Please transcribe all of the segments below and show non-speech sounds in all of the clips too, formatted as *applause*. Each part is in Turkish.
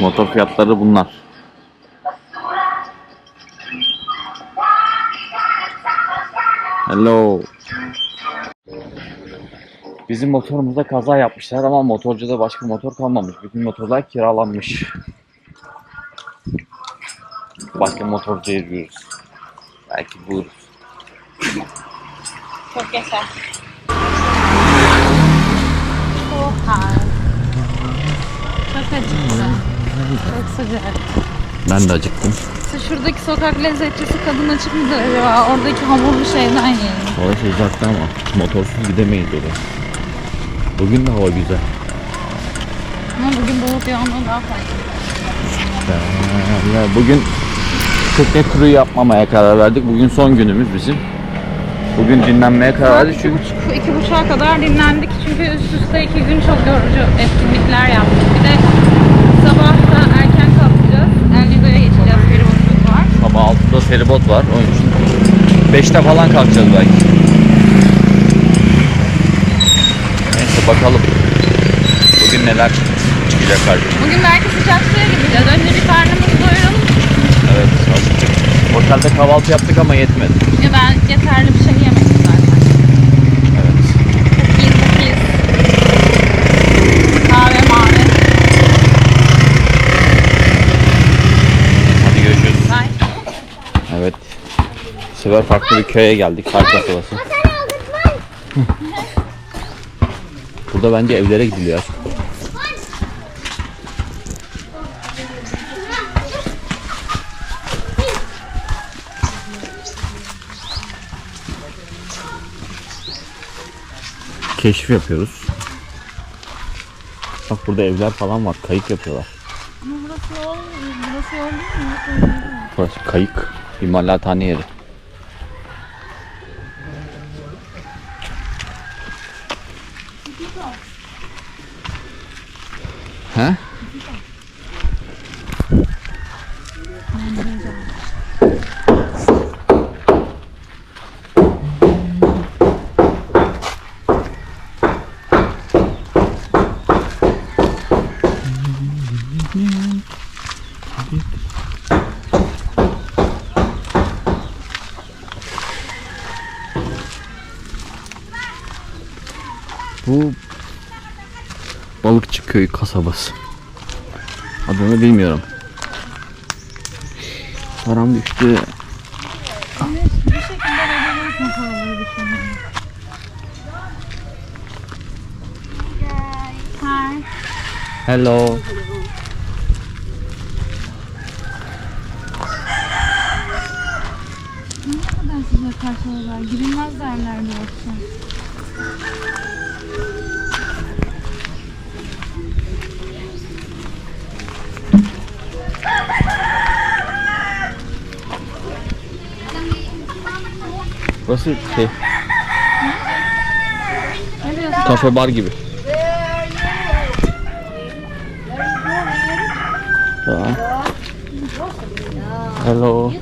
Motor fiyatları bunlar. Hello. Bizim motorumuzda kaza yapmışlar ama motorcuda başka motor kalmamış. Bütün motorlar kiralanmış. Başka motorcuya yürüyoruz. Belki buluruz. Çok yaşa. Oha. Çok acıktım. Çok sıcak. Ben de acıktım. Şuradaki sokak lezzetçisi kadın açık mıdır acaba? Oradaki hamurlu şeyden yiyelim. Orası uzakta ama motorsuz gidemeyiz oraya. Bugün de hava güzel. Ama bugün bulut yağmur daha fazla. Ya bugün tekne turu yapmamaya karar verdik. Bugün son günümüz bizim. Bugün dinlenmeye karar verdik çünkü Şu iki buçuğa kadar dinlendik çünkü üst üste iki gün çok yorucu etkinlikler yaptık. Bir de sabah da erken kalkacağız. Elnido'ya geçeceğiz. Feribot'umuz var. 6'da feribot var onun için. 5'te falan kalkacağız belki. Neyse bakalım. Bugün neler çıkacak karşımıza. Bugün belki sıcak suya gideceğiz. Önce bir karnımızı doyuralım. Evet acıktık. Otelde kahvaltı yaptık ama yetmedi. Ya ben yeterli bir şey sefer farklı bir köye geldik. Kar kasabası. *laughs* Burada bence evlere gidiliyor. Keşif yapıyoruz. Bak burada evler falan var. Kayık yapıyorlar. Burası? Burası kayık. İmalathane yeri. Köyü kasabası. Adını bilmiyorum. Param düştü. Hello. Ne kadar size karşılarlar? Girilmez derlerdi yoksa. Burası şey kafe bar gibi. Hello.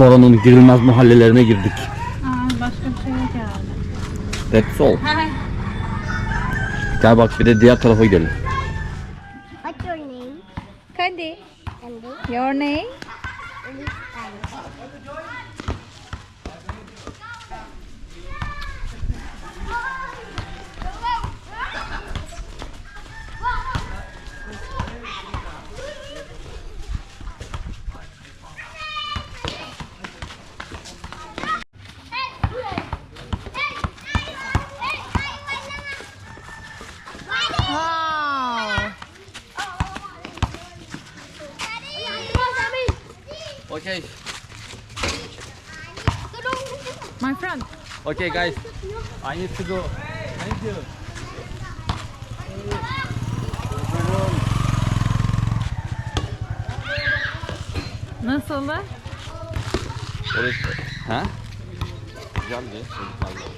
Koronanın girilmez mahallelerine girdik. Aa, başka bir şey yok herhalde. That's all. Gel bak bir de diğer tarafa gidelim. Okay. My friend. Okay guys. I need to go. Thank you. Nasıldı? Orası. Ha? Güzeldi. çocuklarla.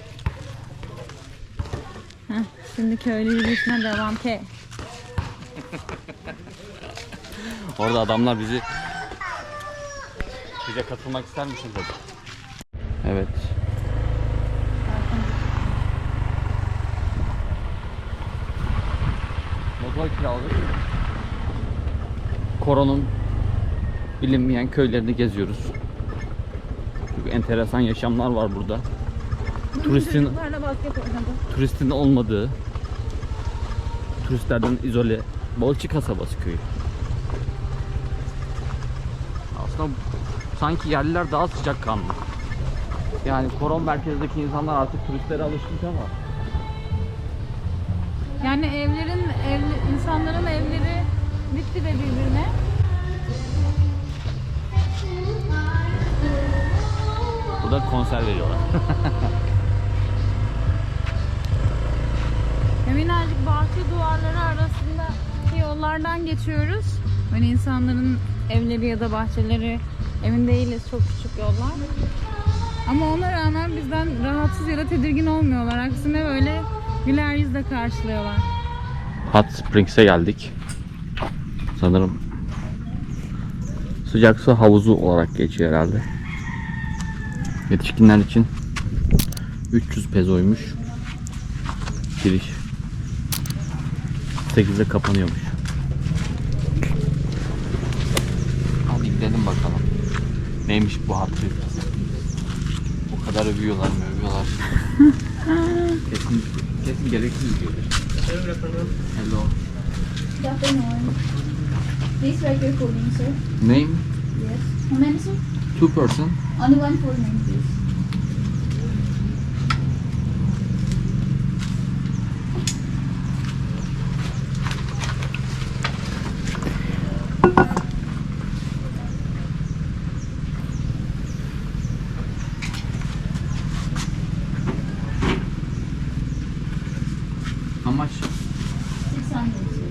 Heh, şimdi köylü yürüyüşüne devam ki. Orada adamlar bizi bize katılmak ister misiniz dedi. Evet. Motor kiraladık. Koronun bilinmeyen köylerini geziyoruz. Çok enteresan yaşamlar var burada. Turistin turistin olmadığı, turistlerden izole balıkçı kasabası köyü. Aslında sanki yerliler daha sıcakkanlı. Yani koron merkezdeki insanlar artık turistlere alışmış ama Yani evlerin, evli, insanların evleri bitti de birbirine. burada konser veriyorlar. *laughs* Ve minnacık bahçe duvarları arasındaki yollardan geçiyoruz. Böyle insanların evleri ya da bahçeleri emin değiliz çok küçük yollar. Ama ona rağmen bizden rahatsız ya da tedirgin olmuyorlar. Aksine böyle güler yüzle karşılıyorlar. Hot Springs'e geldik. Sanırım sıcak su havuzu olarak geçiyor herhalde. Yetişkinler için 300 pezoymuş. Giriş 8'de kapanıyormuş. Hadi gidelim bakalım. Neymiş bu Springs? Bu kadar övüyorlar mı övüyorlar. *laughs* kesin, kesin gereksiz övüyorlar. Hello. Good afternoon. Please write your full name, sir. Name? Yes. How many, sir? Two person. Only one full name, How much? 600, sir.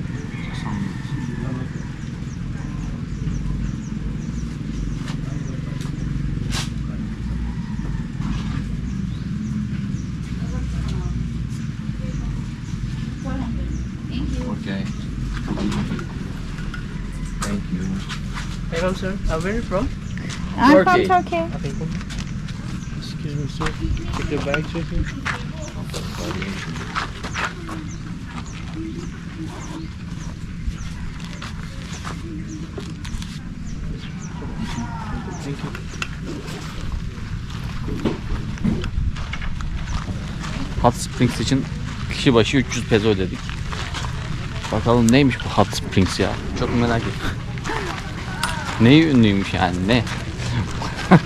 Four hundred. Thank you. Okay. Thank you. Hello, sir. Uh, where are you from? I'm Turkey. from Turkey. Okay. Excuse me, sir. Check your bag, sir. Thank you. Hot Springs için kişi başı 300 peso ödedik. Bakalım neymiş bu Hot Springs ya? Çok merak ettim. *laughs* Neyi ünlüymüş yani ne? *laughs*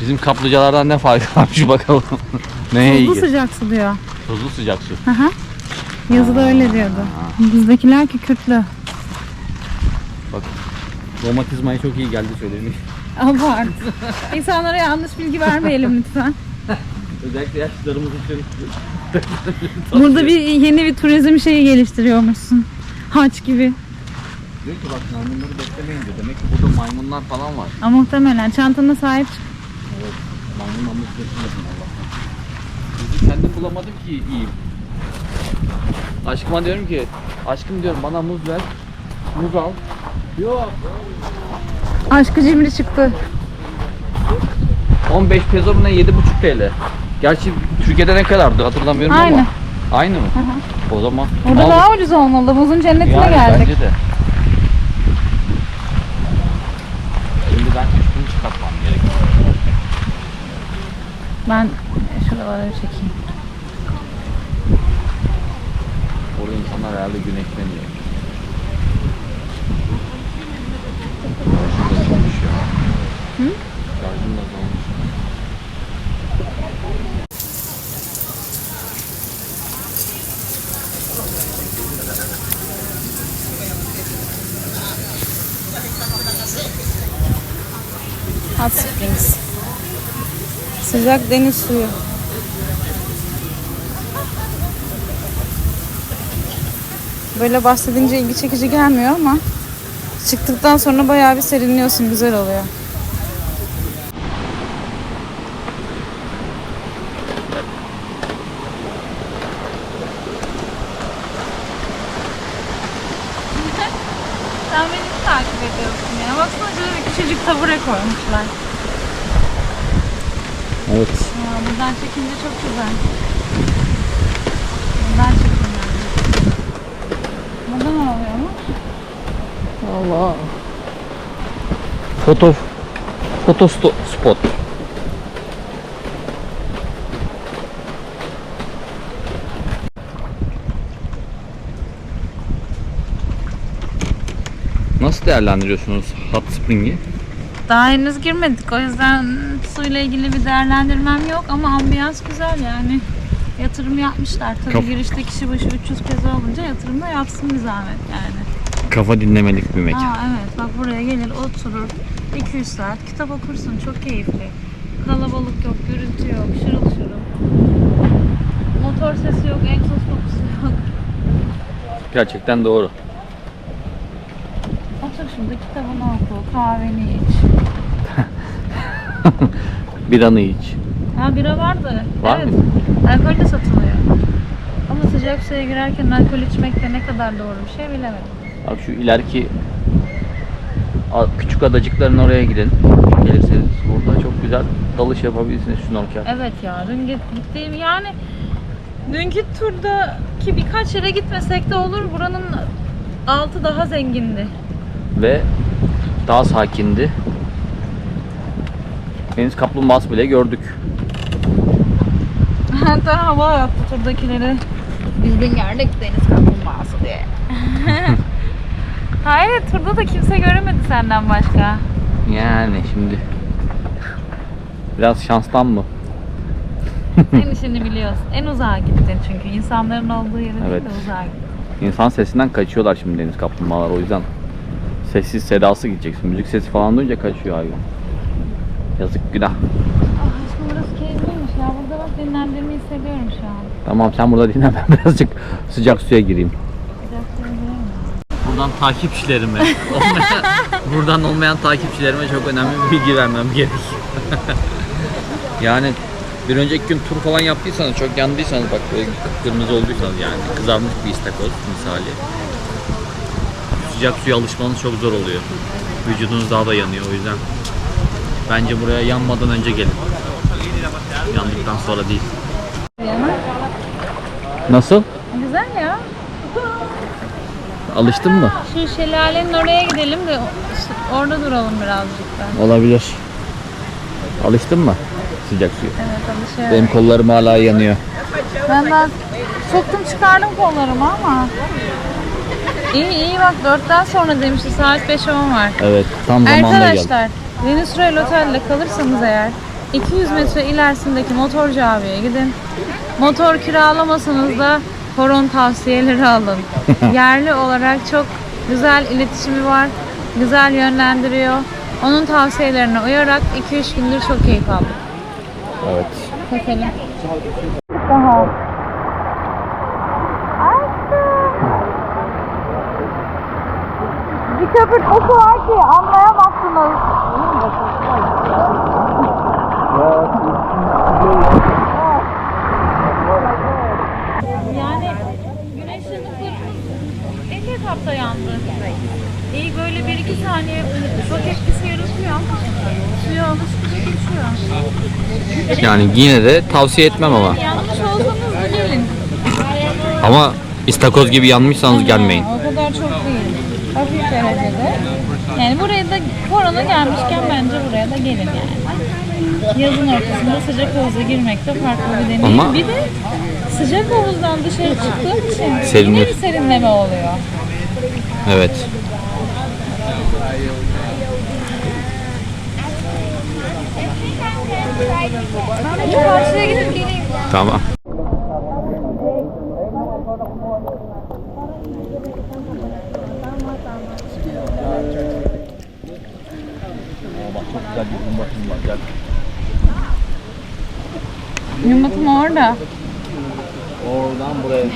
Bizim kaplıcalardan ne farkı varmış bakalım. *laughs* Neye iyi? Tuzlu sıcak su diyor. Tuzlu sıcak su. Yazıda öyle diyordu. Bizdekiler kükürtlü. Bak romatizmaya çok iyi geldi söylemiş. Abart. İnsanlara yanlış bilgi vermeyelim lütfen. Özellikle yaşlılarımız için. Burada bir yeni bir turizm şeyi geliştiriyormuşsun. Haç gibi. Diyor ki bak maymunları beklemeyin diyor. Demek ki burada maymunlar falan var. Ama muhtemelen çantana sahip çık. Maymun amız getirmesin Allah'tan. Bizi kendim bulamadım ki iyi. Aşkıma diyorum ki, aşkım diyorum bana muz ver. Muz al. Yok. Aşkı cimri çıktı. 15 peso mu ne 7,5 TL. Gerçi Türkiye'de ne kadardı hatırlamıyorum Aynı. ama. Aynı mı? O zaman. Burada al. daha ucuz olmalı. Buzun cennetine yani, geldik. Bence de. Şimdi ben üstünü çıkartmam gerekiyor. Ben şuraları çekeyim. Orada insanlar herhalde güneşleniyor. Şarjım da dolmuş ya. Hı? Şarjım da dolmuş. Hot Springs. Sıcak deniz suyu. Böyle bahsedince ilgi çekici gelmiyor ama çıktıktan sonra bayağı bir serinliyorsun, güzel oluyor. küçücük tabure koymuşlar. Evet. Ya, buradan çekince çok güzel. Buradan çekin yani. Burada ne oluyormuş? Allah. Foto foto spot. Nasıl değerlendiriyorsunuz Hot Spring'i? Daha henüz girmedik o yüzden suyla ilgili bir değerlendirmem yok ama ambiyans güzel yani. Yatırım yapmışlar. Tabii Kaf- girişte kişi başı 300 peso olunca yatırım da yapsın bir zahmet yani. Kafa dinlemelik bir mekan. Aa evet bak buraya gelir oturur 200 saat kitap okursun çok keyifli. Kalabalık yok, gürültü yok, şırıl şırıl. Motor sesi yok, egzoz kokusu yok. Gerçekten doğru. Otur şimdi kitabını oku, kahveni iç. *laughs* Biranı iç. Ha bira vardı. Var evet. mı? Alkol de satılıyor. Ama sıcak suya girerken alkol içmek de ne kadar doğru bir şey bilemedim. Bak şu ileriki küçük adacıkların oraya gidin. Gelirseniz burada çok güzel dalış yapabilirsiniz snorkel. Evet ya dün git- gittiğim yani dünkü turda ki birkaç yere gitmesek de olur buranın altı daha zengindi. Ve daha sakindi. Deniz kaplumbağası bile gördük. *laughs* Hatta hava yaptı turdakileri. Biz dün gördük deniz kaplumbağası diye. *laughs* Hayır turda da kimse göremedi senden başka. Yani şimdi biraz şanstan mı? Sen işini biliyorsun. En uzağa gittin çünkü insanların olduğu yere Evet. değil de uzağa gittin. İnsan sesinden kaçıyorlar şimdi deniz kaplumbağalar o yüzden sessiz sedası gideceksin. Müzik sesi falan duyunca kaçıyor hayvan. Yazık günah. Ah aşkım burası keyifliymiş ya. Burada bak dinlendiğimi hissediyorum şu an. Tamam sen burada dinlen *laughs* ben birazcık sıcak suya gireyim. Sıcak suya girelim mi? Buradan takipçilerime, *laughs* olmayan, buradan olmayan takipçilerime çok önemli bir bilgi vermem gerek. *laughs* yani bir önceki gün tur falan yaptıysanız, çok yandıysanız bak böyle kırmızı olduysanız yani kızarmış bir istakoz misali. Sıcak suya alışmanız çok zor oluyor. Vücudunuz daha da yanıyor o yüzden. Bence buraya yanmadan önce gelin. Yandıktan sonra değil. Nasıl? Güzel ya. Alıştın mı? Şu şelalenin oraya gidelim de orada duralım birazcık da. Olabilir. Alıştın mı sıcak suya? Evet alışıyorum. Benim kollarım hala yanıyor. Ben daha soktum çıkardım kollarımı ama. İyi iyi bak dörtten sonra demişti saat 5-10 var. Evet, tam zamanında. Arkadaşlar Deniz Royal Otel'de kalırsanız eğer 200 metre ilerisindeki motorcu abiye gidin. Motor kiralamasanız da horon tavsiyeleri alın. *laughs* Yerli olarak çok güzel iletişimi var. Güzel yönlendiriyor. Onun tavsiyelerine uyarak 2-3 gündür çok keyif aldım. Evet. Keselim. Daha. Bir köpürtmesi var ki anlayamazsınız. İlk etapta yandı. İyi böyle bir iki saniye şok etkisi yaratıyor ama suya alışınca geçiyor. Yani yine de tavsiye etmem ama. Yanmış olsanız gelin. Ama istakoz gibi yanmışsanız gelmeyin. O kadar çok değil. Hafif derecede. Yani buraya da korona gelmişken bence buraya da gelin yani. Yazın ortasında sıcak havuza girmek de farklı bir deneyim. Ama- Bir de sıcak havuzdan dışarı çıktığım için yine Serinir. bir serinleme oluyor. Evet. Tamam. Yumurtam orada. Oradan buraya.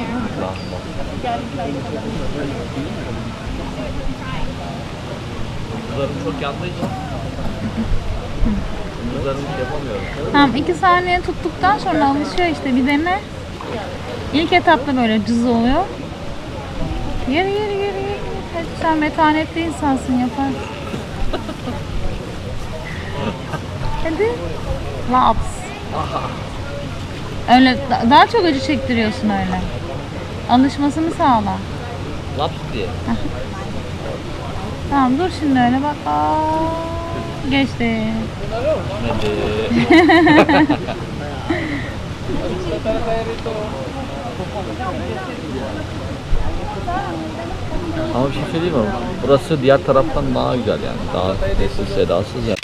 Çok yandığı için Kızlarımı yapamıyorum. Tamam iki saniye tuttuktan sonra alışıyor işte bir dene. İlk etapta böyle cız oluyor. Yeri yeri yeri yeri. Hadi sen metanetli insansın yaparsın. Hadi. Laps. Öyle da- daha çok acı çektiriyorsun öyle. Alışmasını sağla. Laps diye. Tamam dur şimdi öyle bak. Aa, geçti. Ama bir şey söyleyeyim mi? Burası diğer taraftan daha güzel yani. Daha sessiz sedasız ya.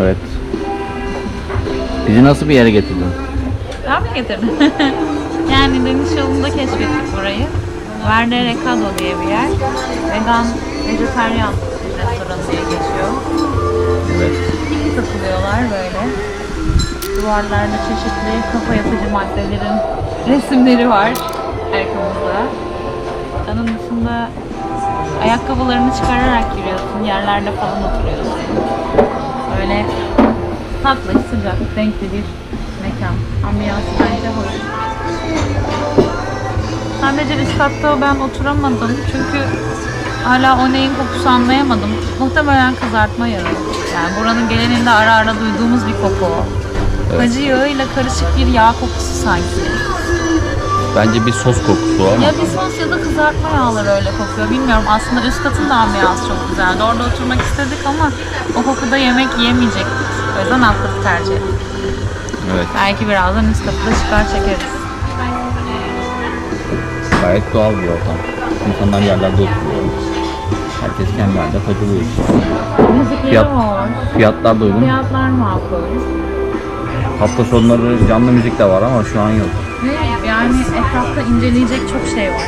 Evet. Bizi nasıl bir yere getirdin? Ben mi getirdim? *laughs* yani deniz yolunda keşfettik burayı. Verde Recado diye bir yer. Vegan, vejetaryen restoranı diye geçiyor. Evet. Takılıyorlar böyle. Duvarlarda çeşitli kafa yapıcı maddelerin resimleri var arkamızda. Onun dışında ayakkabılarını çıkararak yürüyorsun. Yerlerde falan oturuyorsun. Böyle tatlı, sıcak, renkli bir mekan. Ambiyansı bence hoş. Sadece üst katta ben oturamadım çünkü hala o neyin kokusu anlayamadım. Muhtemelen kızartma yağı. Yani buranın geleninde ara ara duyduğumuz bir koku o. Acı yağıyla karışık bir yağ kokusu sanki. Bence bir sos kokusu var ama. Ya bir sos ya da kızartma yağları öyle kokuyor. Bilmiyorum aslında üst katın da ambiyansı çok güzeldi. Orada oturmak istedik ama o kokuda yemek yiyemeyecektik. O yüzden alt katı tercih ettik. Evet. Belki birazdan üst katıda çıkar çekeriz. Gayet doğal bir ortam. İnsanlar yerlerde oturuyor. Herkes kendi halinde takılıyor. Müzikleri Fiyat, var. fiyatlar da uygun. Fiyatlar makul. Hafta sonları canlı müzik de var ama şu an yok. Ve yani etrafta inceleyecek çok şey var.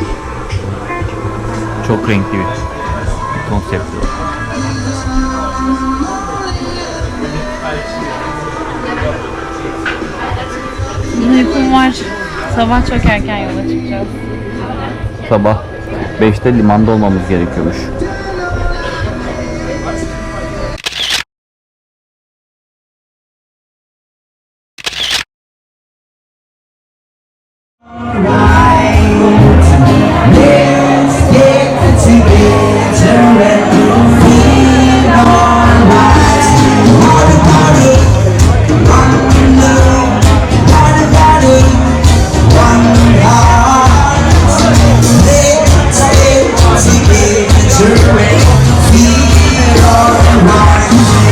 Çok renkli bir konsept. Uykum var. Sabah çok erken yola çıkacağız. Sabah 5'te limanda olmamız gerekiyormuş. on my feet.